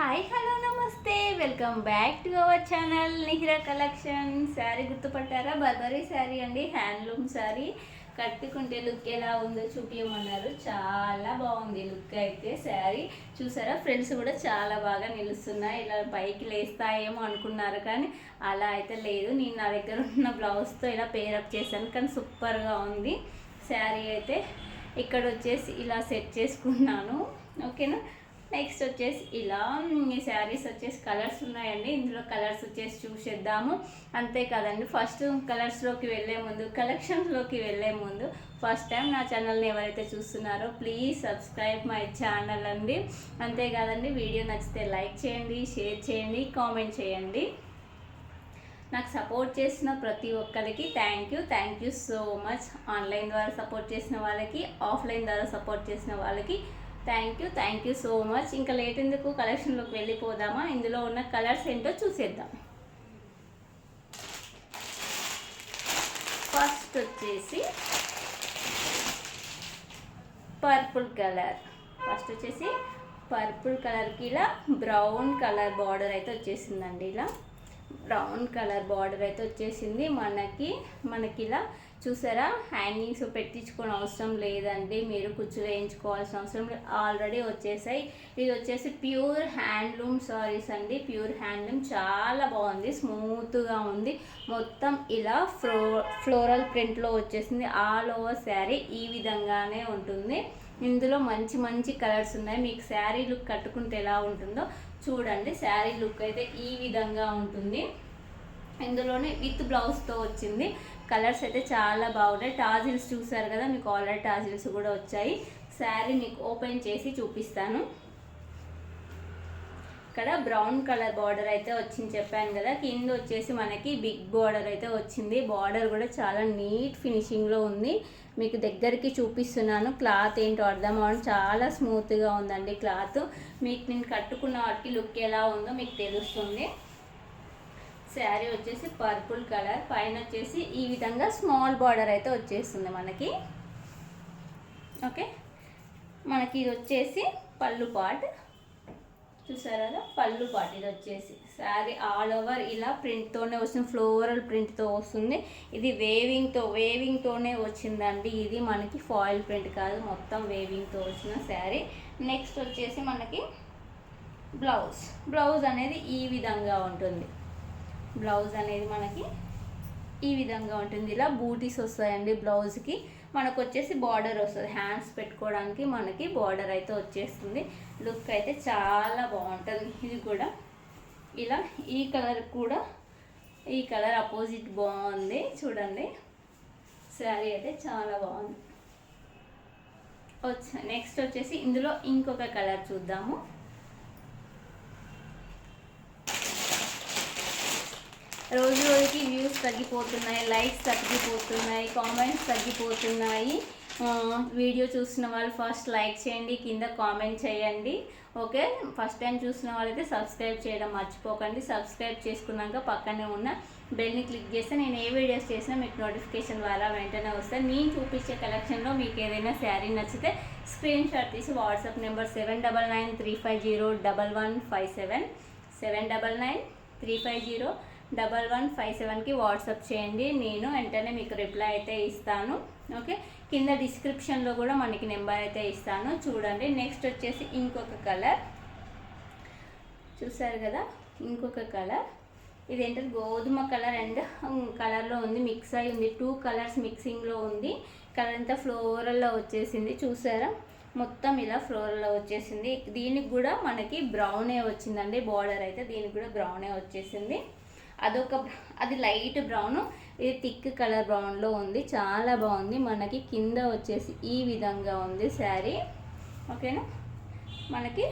Hi hello నమస్తే. Welcome back to our channel Nihira collection sari గుర్తుపట్టారా? Burberry sari అండి handloom sari కట్టుకుంటే look ఎలా ఉందో చూపించమన్నారు చాలా బాగుంది లుక్ అయితే శారీ చూసారా? ఫ్రెండ్స్ కూడా చాలా బాగా నిలుస్తున్నాయి. ఇలా పైకి లేస్తాయేమో అనుకున్నారు కానీ అలా అయితే లేదు. నేను నా దగ్గర ఉన్న బ్లౌజ్తో ఇలా పేరప్ చేశాను కానీ సూపర్గా ఉంది. శారీ అయితే ఇక్కడ వచ్చేసి ఇలా సెట్ చేసుకున్నాను. ఓకేనా నెక్స్ట్ వచ్చేసి ఇలా ఈ శారీస్ వచ్చేసి కలర్స్ ఉన్నాయండి. ఇందులో కలర్స్ వచ్చేసి చూసేద్దాము. అంతే కదండి ఫస్ట్ కలర్స్లోకి వెళ్ళే ముందు కలెక్షన్స్లోకి వెళ్ళే ముందు ఫస్ట్ టైం నా ఛానల్ని ఎవరైతే చూస్తున్నారో ప్లీజ్ సబ్స్క్రైబ్ మై ఛానల్ అండి. అంతేకాదండి వీడియో నచ్చితే లైక్ చేయండి షేర్ చేయండి కామెంట్ చేయండి. నాకు సపోర్ట్ చేసిన ప్రతి ఒక్కరికి thank you thank you so much online ద్వారా సపోర్ట్ చేసిన వాళ్ళకి ఆఫ్లైన్ ద్వారా సపోర్ట్ చేసిన వాళ్ళకి thank you thank you so much ఇంకా లేట్ ఎందుకు? కలెక్షన్లోకి వెళ్ళిపోదామా? ఇందులో ఉన్న కలర్స్ ఏంటో చూసేద్దాం. ఫస్ట్ వచ్చేసి పర్పుల్ కలర్ ఫస్ట్ వచ్చేసి పర్పుల్ కలర్కి ఇలా బ్రౌన్ కలర్ బార్డర్ అయితే వచ్చేసిందండి ఇలా. బ్రౌన్ కలర్ బార్డర్ అయితే వచ్చేసింది. మనకి మనకి ఇలా చూసారా? హ్యాంగింగ్స్ పెట్టించుకోని అవసరం లేదండి. మీరు కుచ్చు వేయించుకోవాల్సిన అవసరం లేదు. ఆల్రెడీ వచ్చేసాయి. ఇది వచ్చేసి ప్యూర్ హ్యాండ్లూమ్ సారీస్ అండి. Pure handloom. చాలా బాగుంది. స్మూత్గా ఉంది. మొత్తం ఇలా ఫ్లో ఫ్లోరల్ ప్రింట్లో వచ్చేసింది. ఆల్ ఓవర్ శారీ ఈ విధంగానే ఉంటుంది. ఇందులో మంచి మంచి కలర్స్ ఉన్నాయి. మీకు శారీ లుక్ కట్టుకుంటే ఎలా ఉంటుందో చూడండి శారీ లుక్ అయితే ఈ విధంగా ఉంటుంది. ఇందులోనే విత్ బ్లౌజ్తో వచ్చింది. కలర్స్ అయితే చాలా బాగున్నాయి. టాజిల్స్ చూసారు కదా మీకు ఆల్రెడీ టాజిల్స్ కూడా వచ్చాయి. శారీ మీకు ఓపెన్ చేసి చూపిస్తాను. ఇక్కడ బ్రౌన్ కలర్ బార్డర్ అయితే వచ్చింది చెప్పాను కదా. కింద వచ్చేసి మనకి బిగ్ బార్డర్ అయితే వచ్చింది. బార్డర్ కూడా చాలా నీట్ ఫినిషింగ్లో ఉంది. మీకు దగ్గరికి చూపిస్తున్నాను. క్లాత్ ఏంటో అర్థం అవ్వడం చాలా స్మూత్గా ఉందండి క్లాత్. మీకు నేను కట్టుకున్న వాటికి లుక్ ఎలా ఉందో మీకు తెలుస్తుంది. శారీ వచ్చేసి పర్పుల్ కలర్. పైన వచ్చేసి ఈ విధంగా స్మాల్ బార్డర్ అయితే వచ్చేస్తుంది మనకి. ఓకే? మనకి ఇది వచ్చేసి పళ్ళు పాట్. చూసారా? పళ్ళు పాట్. ఇది వచ్చేసి శారీ ఆల్ ఓవర్ ఇలా ప్రింట్తోనే వస్తుంది. ఫ్లోరల్ ప్రింట్తో వస్తుంది. ఇది వేవింగ్తో వేవింగ్తోనే వచ్చిందండి. ఇది మనకి ఫాయిల్ ప్రింట్ కాదు. మొత్తం వేవింగ్తో వచ్చిన శారీ. నెక్స్ట్ వచ్చేసి మనకి బ్లౌజ్. బ్లౌజ్ అనేది ఈ విధంగా ఉంటుంది. బ్లౌజ్ అనేది మనకి ఈ విధంగా ఉంటుంది. ఇలా బూటీస్ వస్తాయండి బ్లౌజ్కి. మనకు వచ్చేసి బార్డర్ వస్తుంది. హ్యాండ్స్ పెట్టుకోవడానికి మనకి బార్డర్ అయితే వచ్చేస్తుంది. లుక్ అయితే చాలా బాగుంటుంది. ఇది కూడా. ఇలా ఈ కలర్ కూడా ఈ కలర్ అపోజిట్ బాగుంది. చూడండి. శారీ అయితే చాలా బాగుంది. వచ్చ నెక్స్ట్ వచ్చేసి ఇందులో ఇంకొక కలర్ చూద్దాము. రోజు రోజుకి వ్యూస్ తగ్గిపోతున్నాయి లైక్స్ తగ్గిపోతున్నాయి కామెంట్స్ తగ్గిపోతున్నాయి. వీడియో చూసిన వాళ్ళు ఫస్ట్ లైక్ చేయండి కింద కామెంట్ చేయండి. ఓకే? ఫస్ట్ టైం చూసిన వాళ్ళైతే సబ్స్క్రైబ్ చేయడం మర్చిపోకండి. సబ్స్క్రైబ్ చేసుకున్నాక పక్కనే ఉన్న బెల్ని క్లిక్ చేస్తే నేను ఏ వీడియోస్ చేసినా మీకు నోటిఫికేషన్ ద్వారా వెంటనే వస్తాయి. నేను చూపించే కలెక్షన్లో మీకు ఏదైనా శారీ నచ్చితే స్క్రీన్ షాట్ తీసి WhatsApp number seven double nine three five zero double one five seven. Seven double nine three five zero double one five సెవెన్కి వాట్సాప్ చేయండి. నేను వెంటనే మీకు రిప్లై అయితే ఇస్తాను. ఓకే కింద డిస్క్రిప్షన్లో కూడా మనకి నెంబర్ అయితే ఇస్తాను. చూడండి. నెక్స్ట్ వచ్చేసి ఇంకొక కలర్ చూసారు కదా? ఇంకొక కలర్ ఇదేంటంటే గోధుమ కలర్ అండ్ కలర్లో ఉంది. మిక్స్ అయి ఉంది. టూ కలర్స్ మిక్సింగ్లో ఉంది. కలర్ అంతా ఫ్లోరల్లో వచ్చేసింది. చూసారా? మొత్తం ఇలా ఫ్లోరల్లో వచ్చేసింది. దీనికి కూడా మనకి బ్రౌనే వచ్చిందండి. బార్డర్ అయితే దీనికి కూడా బ్రౌనే వచ్చేసింది. అదొక అది లైట్ బ్రౌన్ ఇది థిక్ కలర్ బ్రౌన్లో ఉంది చాలా బాగుంది. మనకి కింద వచ్చేసి ఈ విధంగా ఉంది శారీ. ఓకేనా? మనకి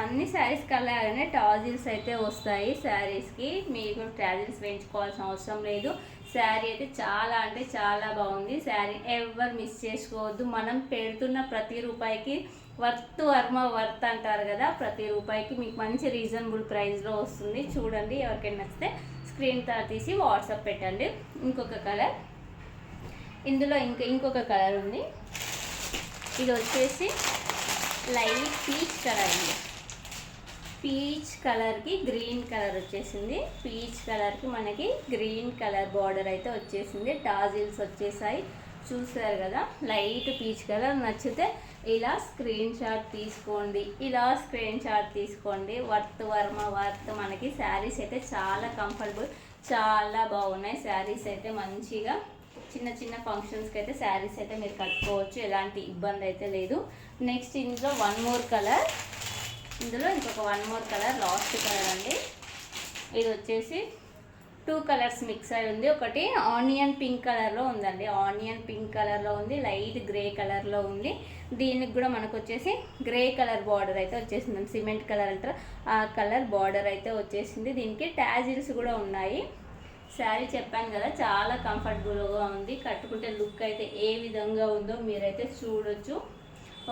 అన్ని శారీస్ కలాగానే టాజిల్స్ అయితే వస్తాయి శారీస్కి. మీకు టాజిల్స్ వేయించుకోవాల్సిన అవసరం లేదు. శారీ అయితే చాలా అంటే చాలా బాగుంది. శారీ ఎవరు మిస్ చేసుకోవద్దు. మనం పెడుతున్న ప్రతి రూపాయికి వర్త్ వర్మ వర్త్ అంటారు కదా ప్రతి రూపాయికి మీకు మంచి రీజనబుల్ ప్రైస్లో వస్తుంది. చూడండి ఎవరికైనా నచ్చితే స్క్రీన్ తా తీసి వాట్సాప్ పెట్టండి. ఇంకొక కలర్. ఇందులో ఇంకా ఇంకొక కలర్ ఉంది. ఇది వచ్చేసి లైట్ పీచ్ కలర్ అండి. పీచ్ కలర్కి గ్రీన్ కలర్ వచ్చేసింది. పీచ్ కలర్కి మనకి గ్రీన్ కలర్ బార్డర్ అయితే వచ్చేసింది. టాజిల్స్ వచ్చేసాయి. చూసారు కదా లైట్ పీచ్ కలర్. నచ్చితే ఇలా స్క్రీన్ షాట్ తీసుకోండి. ఇలా స్క్రీన్ షాట్ తీసుకోండి. వర్త్ వర్మ వర్త్ మనకి శారీస్ అయితే చాలా కంఫర్టబుల్ చాలా బాగున్నాయి. శారీస్ అయితే మంచిగా చిన్న చిన్న ఫంక్షన్స్కి అయితే శారీస్ అయితే మీరు కట్టుకోవచ్చు ఎలాంటి ఇబ్బంది అయితే లేదు. నెక్స్ట్ ఇందులో వన్ మోర్ కలర్ ఇందులో ఇంకొక one more colour last colour అండి. ఇది వచ్చేసి టూ కలర్స్ మిక్స్ అయి ఉంది. ఒకటి ఆనియన్ పింక్ కలర్లో ఉందండి. ఆనియన్ పింక్ కలర్లో ఉంది లైట్ గ్రే కలర్లో ఉంది. దీనికి కూడా మనకు వచ్చేసి గ్రే కలర్ బార్డర్ అయితే వచ్చేసింది సిమెంట్ కలర్ అంటారు. ఆ కలర్ బార్డర్ అయితే వచ్చేసింది. దీనికి ట్యాజిల్స్ కూడా ఉన్నాయి. శారీ చెప్పాను కదా చాలా కంఫర్టబుల్గా ఉంది. కట్టుకుంటే లుక్ అయితే ఏ విధంగా ఉందో మీరైతే చూడొచ్చు.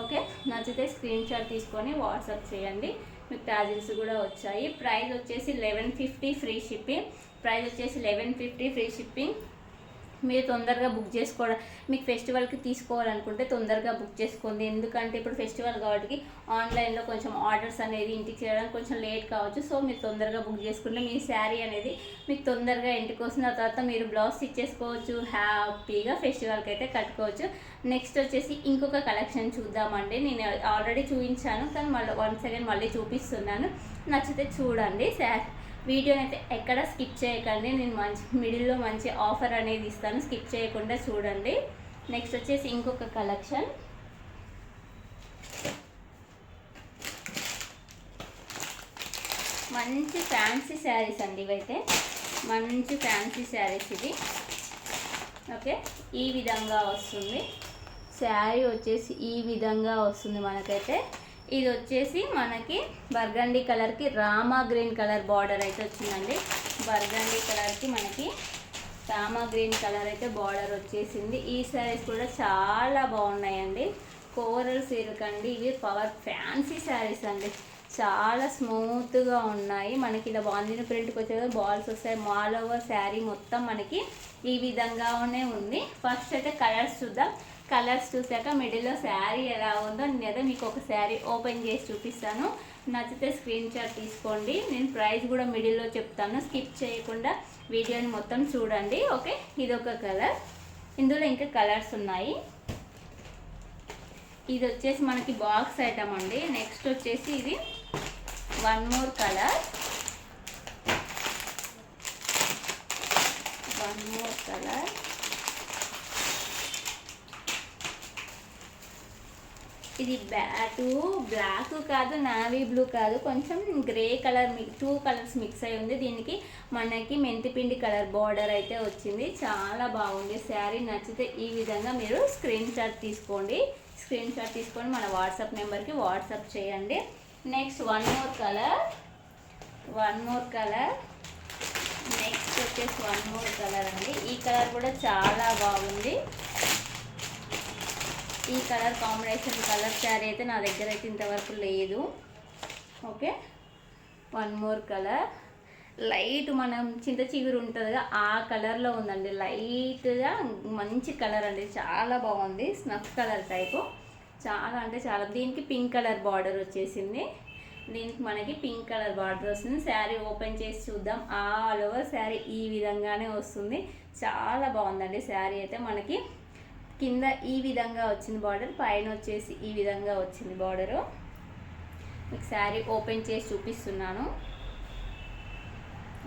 ఓకే? నచ్చితే స్క్రీన్ షాట్ తీసుకొని వాట్సాప్ చేయండి. మీకు టాజిల్స్ కూడా వచ్చాయి. ప్రైస్ వచ్చేసి eleven fifty free shipping price వచ్చేసి లెవెన్ ఫిఫ్టీ ఫ్రీ షిప్పింగ్ మీరు తొందరగా బుక్ చేసుకోవడం మీకు ఫెస్టివల్కి తీసుకోవాలనుకుంటే తొందరగా బుక్ చేసుకోండి. ఎందుకంటే ఇప్పుడు ఫెస్టివల్ కాబట్టి ఆన్లైన్లో కొంచెం ఆర్డర్స్ అనేది ఇంటికి చేయడానికి కొంచెం లేట్ కావచ్చు. సో మీరు తొందరగా బుక్ చేసుకుంటే మీ శారీ అనేది మీకు తొందరగా ఇంటికి వస్తున్న తర్వాత మీరు బ్లౌజ్ ఇచ్చేసుకోవచ్చు హ్యాపీగా ఫెస్టివల్కి అయితే కట్టుకోవచ్చు. నెక్స్ట్ వచ్చేసి ఇంకొక కలెక్షన్ చూద్దామండి. నేను ఆల్రెడీ చూపించాను కానీ మళ్ళీ వన్ సెకండ్ మళ్ళీ చూపిస్తున్నాను. నచ్చితే చూడండి. శారీ వీడియోని అయితే ఎక్కడ స్కిప్ చేయకండి. నేను మంచి మిడిల్లో మంచి ఆఫర్ అనేది ఇస్తాను. స్కిప్ చేయకుండా చూడండి. నెక్స్ట్ వచ్చేసి ఇంకొక కలెక్షన్. మంచి ఫ్యాన్సీ శారీస్ అండి ఇవైతే. మంచి ఫ్యాన్సీ శారీస్ ఇది ఓకే ఈ విధంగా వస్తుంది. శారీ వచ్చేసి ఈ విధంగా వస్తుంది మనకైతే. ఇది వచ్చేసి మనకి బర్గండి కలర్కి రామా గ్రీన్ కలర్ బార్డర్ అయితే వచ్చిందండి. బర్గండి కలర్కి మనకి రామా గ్రీన్ కలర్ అయితే బార్డర్ వచ్చేసింది. ఈ శారీస్ కూడా చాలా బాగున్నాయండి. కోరల్ సిల్క్ అండి. ఇవి పవర్ ఫ్యాన్సీ శారీస్ అండి. చాలా స్మూత్గా ఉన్నాయి. మనకి ఇలా బాందిన ప్రింట్కి వచ్చే బాల్స్ వస్తాయి. మాల్ ఓవర్ శారీ మొత్తం మనకి ఈ విధంగానే ఉంది. ఫస్ట్ అయితే కలర్స్ చూద్దాం. కలర్స్ చూసాక మిడిల్లో శారీ ఎలా ఉందో నేను మీకు ఒక శారీ ఓపెన్ చేసి చూపిస్తాను. నచ్చితే స్క్రీన్ షాట్ తీసుకోండి. నేను ప్రైస్ కూడా మిడిల్లో చెప్తాను. స్కిప్ చేయకుండా వీడియోని మొత్తం చూడండి. ఓకే? ఇది ఒక కలర్. ఇందులో ఇంకా కలర్స్ ఉన్నాయి. ఇది వచ్చేసి మనకి బాక్స్ ఐటమ్ అండి. నెక్స్ట్ వచ్చేసి ఇది one more colour. One more colour. ఇది బ్యాటు బ్లాక్ కాదు నావీ బ్లూ కాదు. కొంచెం grey colour two colours mix అయి ఉంది. దీనికి మనకి మెంతిపిండి కలర్ బార్డర్ అయితే వచ్చింది. చాలా బాగుంది. శారీ నచ్చితే ఈ విధంగా మీరు స్క్రీన్ షాట్ తీసుకోండి. స్క్రీన్ షాట్ తీసుకొని మన వాట్సాప్ నెంబర్కి వాట్సాప్ చేయండి. Next one more colour. One more colour. Next వచ్చేసి వన్ మోర్ కలర్ అండి. ఈ కలర్ కూడా చాలా బాగుంది. ఈ కలర్ కాంబినేషన్ కలర్ శారీ అయితే నా దగ్గర అయితే ఇంతవరకు లేదు. Okay? One more colour light మనం చింత చిగురు ఉంటుందిగా ఆ కలర్లో ఉందండి. లైట్గా మంచి కలర్ అండి. చాలా బాగుంది. స్నఫ్ కలర్ టైపు చాలా అంటే చాలా. దీనికి పింక్ కలర్ బార్డర్ వచ్చేసింది. దీనికి మనకి పింక్ కలర్ బార్డర్ వస్తుంది. శారీ ఓపెన్ చేసి చూద్దాం. ఆల్ ఓవర్ శారీ ఈ విధంగానే వస్తుంది. చాలా బాగుందండి శారీ అయితే మనకి. కింద ఈ విధంగా వచ్చింది బార్డర్ పైన వచ్చేసి ఈ విధంగా వచ్చింది బార్డరు మీకు శారీ ఓపెన్ చేసి చూపిస్తున్నాను.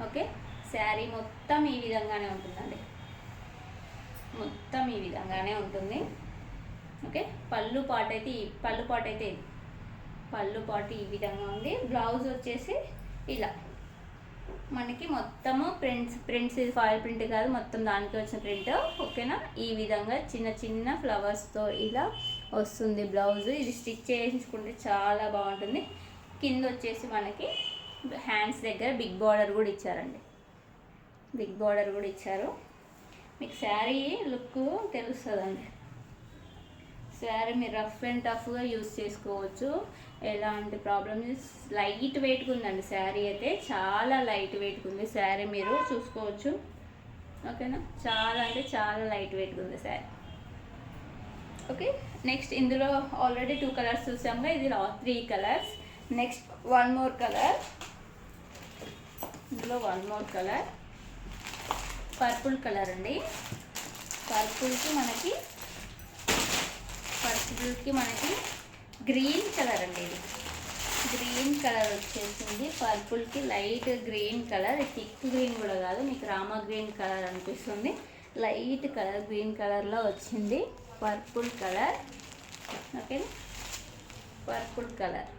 ఓకే శారీ మొత్తం ఈ విధంగానే ఉంటుందండి. మొత్తం ఈ విధంగానే ఉంటుంది. ఓకే పళ్ళు పాట అయితే పళ్ళు పాట అయితే పళ్ళు పాటు ఈ విధంగా ఉంది. బ్లౌజ్ వచ్చేసి ఇలా. మనకి మొత్తము ప్రింట్స్ ప్రింట్స్ ఇది ఫాయిల్ ప్రింట్ కాదు మొత్తం దానికి వచ్చిన ప్రింట్. ఓకేనా? ఈ విధంగా చిన్న చిన్న ఫ్లవర్స్తో ఇలా వస్తుంది బ్లౌజ్. ఇది స్టిచ్ చేయించుకుంటే చాలా బాగుంటుంది. కింద వచ్చేసి మనకి హ్యాండ్స్ దగ్గర బిగ్ బార్డర్ కూడా ఇచ్చారండి. బిగ్ బార్డర్ కూడా ఇచ్చారు. మీకు శారీ లుక్ తెలుస్తుందండి. శారీ మీరు రఫ్ అండ్ టఫ్గా యూస్ చేసుకోవచ్చు. ఎలాంటి ప్రాబ్లమ్ లైట్ వెయిట్గా ఉందండి శారీ అయితే చాలా లైట్ వెయిట్గా ఉంది శారీ మీరు చూసుకోవచ్చు. ఓకేనా చాలా అంటే చాలా లైట్ వెయిట్గా ఉంది శారీ. ఓకే నెక్స్ట్ ఇందులో ఆల్రెడీ టూ కలర్స్ చూసాముగా ఇది three colours next one more colour ఇందులో one more colour purple colour అండి. పర్పుల్కి మనకి పర్పుల్కి మనకి గ్రీన్ కలర్ అండి ఇది. గ్రీన్ కలర్ వచ్చేసింది. పర్పుల్కి light green colour thick green కూడా కాదు మీకు రామ గ్రీన్ కలర్ అనిపిస్తుంది. లైట్ కలర్ గ్రీన్ కలర్లో వచ్చింది. Purple colour. Okay purple colour.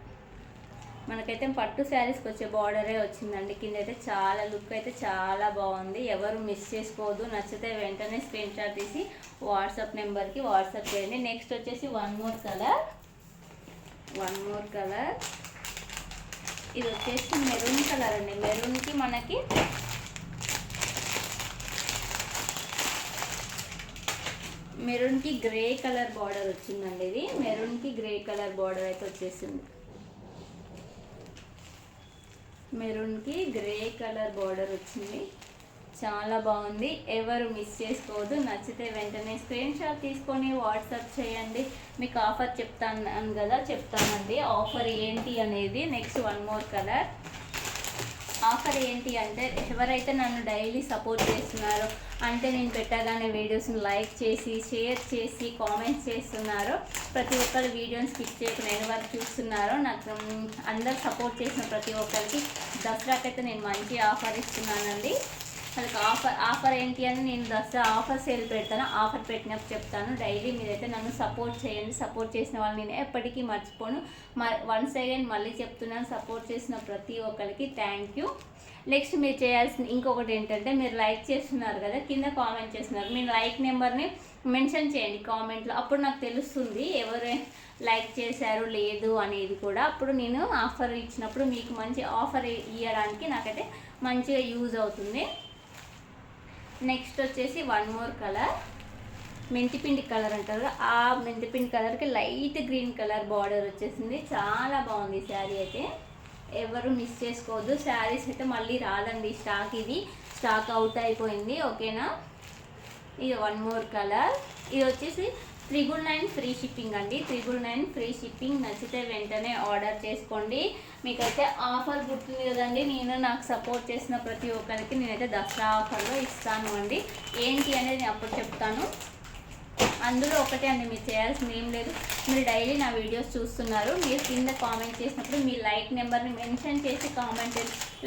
మనకైతే పట్టు శారీస్కి వచ్చే బార్డరే వచ్చిందండి. కింద అయితే చాలా లుక్ అయితే చాలా బాగుంది. ఎవరు మిస్ చేసుకోవద్దు. నచ్చితే వెంటనే స్క్రీన్ షాట్ తీసి వాట్సాప్ నెంబర్కి వాట్సాప్ చేయండి. నెక్స్ట్ వచ్చేసి one more colour. One more colour ఇది వచ్చేసి మెరూన్ కలర్ అండి. మెరూన్కి మనకి మెరూన్కి గ్రే కలర్ బార్డర్ వచ్చిందండి ఇది. మెరూన్కి గ్రే కలర్ బార్డర్ అయితే వచ్చేసింది. మెరూన్కి గ్రే కలర్ బార్డర్ వచ్చింది. చాలా బాగుంది. ఎవరు మిస్ చేసుకోవద్దు నచ్చితే వెంటనే స్క్రీన్ షాట్ తీసుకొని వాట్సాప్ చేయండి. మీకు ఆఫర్ చెప్తాను కదా చెప్తానండి ఆఫర్ ఏంటి అనేది next one more colour offer ఏంటి అంటే ఎవరైతే నన్ను డైలీ సపోర్ట్ చేస్తున్నారో అంటే నేను పెట్టగానే వీడియోస్ని లైక్ చేసి షేర్ చేసి కామెంట్స్ చేస్తున్నారో ప్రతి ఒక్కరు వీడియోని స్కిప్ చేయకుండా ఎన్ని వరకు చూస్తున్నారో నాకు అందరు సపోర్ట్ చేసిన ప్రతి ఒక్కరికి దసరాకైతే నేను మంచి ఆఫర్ ఇస్తున్నానండి. వాళ్ళకి ఆఫర్ ఆఫర్ ఏంటి అని నేను దసరా ఆఫర్ సేల్ పెడతాను. ఆఫర్ పెట్టినప్పుడు చెప్తాను. డైలీ మీరైతే నన్ను సపోర్ట్ చేయండి. సపోర్ట్ చేసిన వాళ్ళని నేను ఎప్పటికీ మర్చిపోను. వన్స్ అగైన్ మళ్ళీ చెప్తున్నాను. సపోర్ట్ చేసిన ప్రతి ఒక్కరికి థ్యాంక్ యూ నెక్స్ట్ మీరు చేయాల్సిన ఇంకొకటి ఏంటంటే మీరు లైక్ చేస్తున్నారు కదా కింద కామెంట్ చేస్తున్నారు. మీ లైక్ నెంబర్ని మెన్షన్ చేయండి కామెంట్లో అప్పుడు నాకు తెలుస్తుంది ఎవరు లైక్ చేశారు లేదు అనేది కూడా. అప్పుడు నేను ఆఫర్ ఇచ్చినప్పుడు మీకు మంచి ఆఫర్ ఇవ్వడానికి నాకైతే మంచిగా యూజ్ అవుతుంది. నెక్స్ట్ వచ్చేసి వన్ మోర్ కలర్. మెంతిపిండి కలర్ అంటారు. ఆ మెంతిపిండి కలర్కి లైట్ గ్రీన్ కలర్ బార్డర్ వచ్చేసింది. చాలా బాగుంది శారీ అయితే. ఎవరు మిస్ చేసుకోవద్దు. శారీస్ అయితే మళ్ళీ రాదండి. స్టాక్ ఇది. స్టాక్ అవుట్ అయిపోయింది. ఓకేనా? ఇది వన్ మోర్ కలర్. ఇది వచ్చేసి త్రిబుల్ నైన్ ఫ్రీ షిప్పింగ్ అండి. త్రిబుల్ నైన్ ఫ్రీ షిప్పింగ్ నచ్చితే వెంటనే ఆర్డర్ చేసుకోండి. మీకైతే ఆఫర్ గుర్తుంది కదండి. నేను నాకు సపోర్ట్ చేసిన ప్రతి ఒక్కరికి నేనైతే దసరా ఆఫర్లో ఇస్తాను అండి. ఏంటి అనేది నేను అప్పుడు చెప్తాను. అందులో ఒకటే అండి మీరు చేయాల్సింది ఏం లేదు. మీరు డైలీ నా వీడియోస్ చూస్తున్నారు. మీరు కింద కామెంట్ చేసినప్పుడు మీ లైక్ నెంబర్ని మెన్షన్ చేసి comment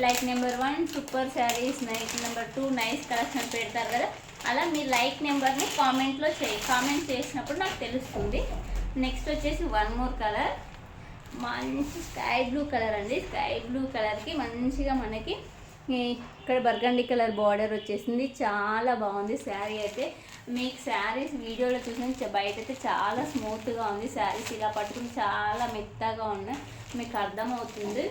like number one super saris like number two nice collection పెడతారు కదా. అలా మీ లైక్ నెంబర్ని కామెంట్లో చేయి. కామెంట్ చేసినప్పుడు నాకు తెలుస్తుంది. నెక్స్ట్ వచ్చేసి వన్ మోర్ కలర్. మంచి స్కై బ్లూ కలర్ అండి. స్కై బ్లూ కలర్కి మంచిగా మనకి ఇక్కడ బర్గండి కలర్ బార్డర్ వచ్చేసింది. చాలా బాగుంది శారీ అయితే. మీకు శారీస్ వీడియోలో చూసిన బయట అయితే చాలా స్మూత్గా ఉంది. శారీస్ ఇలా పట్టుకుని చాలా మెత్తగా ఉన్నాయి. మీకు అర్థమవుతుంది.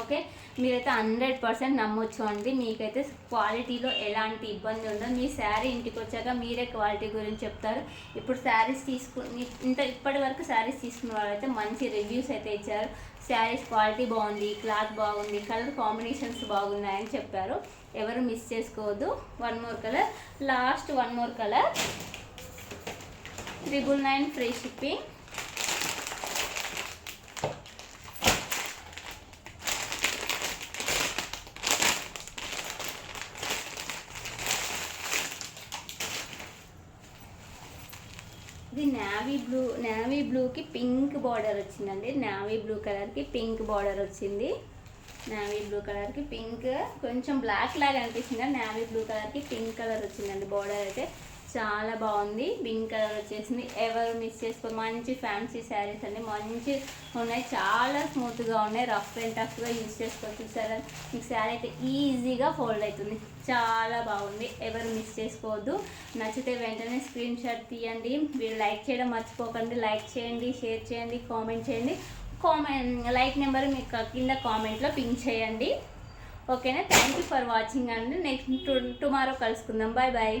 ఓకే? మీరైతే హండ్రెడ్ పర్సెంట్ నమ్మొచ్చు అండి. మీకైతే క్వాలిటీలో ఎలాంటి ఇబ్బంది ఉండదు. మీ శారీ ఇంటికి వచ్చాక మీరే క్వాలిటీ గురించి చెప్తారు. ఇప్పుడు శారీస్ తీసుకుని ఇంత ఇప్పటి వరకు శారీస్ తీసుకున్న వాళ్ళైతే మంచి రివ్యూస్ అయితే ఇచ్చారు. శారీస్ క్వాలిటీ బాగుంది క్లాత్ బాగుంది కలర్ కాంబినేషన్స్ బాగున్నాయని చెప్పారు. ఎవరు మిస్ చేసుకోవద్దు. One more colour last one more colour triple nine free shipping ఇది నావీ బ్లూ నావీ బ్లూకి పింక్ బార్డర్ వచ్చిందండి. నావీ బ్లూ కలర్కి పింక్ బార్డర్ వచ్చింది. నావీ బ్లూ కలర్కి పింక్ కొంచెం బ్లాక్ లాగా అనిపిస్తుంది. నావీ బ్లూ కలర్కి పింక్ కలర్ వచ్చిందండి బార్డర్ అయితే. చాలా బాగుంది. పింక్ కలర్ వచ్చేసింది. ఎవరు మిస్ చేసుకో మంచి ఫ్యాన్సీ శారీస్ అండి. మంచి ఉన్నాయి. చాలా స్మూత్గా ఉన్నాయి. రఫ్ అండ్ టఫ్గా యూజ్ చేసుకోవచ్చు చూసారా మీకు శారీ అయితే ఈజీగా ఫోల్డ్ అవుతుంది. చాలా బాగుంది. ఎవరు మిస్ చేసుకోవద్దు. నచ్చితే వెంటనే స్క్రీన్ షాట్ తీయండి. మీరు లైక్ చేయడం మర్చిపోకండి. లైక్ చేయండి షేర్ చేయండి కామెంట్ చేయండి. కామెంట్ లైక్ నెంబర్ మీకు కింద కామెంట్లో పింక్ చేయండి. ఓకేనా? థ్యాంక్ యూ ఫర్ వాచింగ్ అండి. నెక్స్ట్ టుమారో కలుసుకుందాం. Bye bye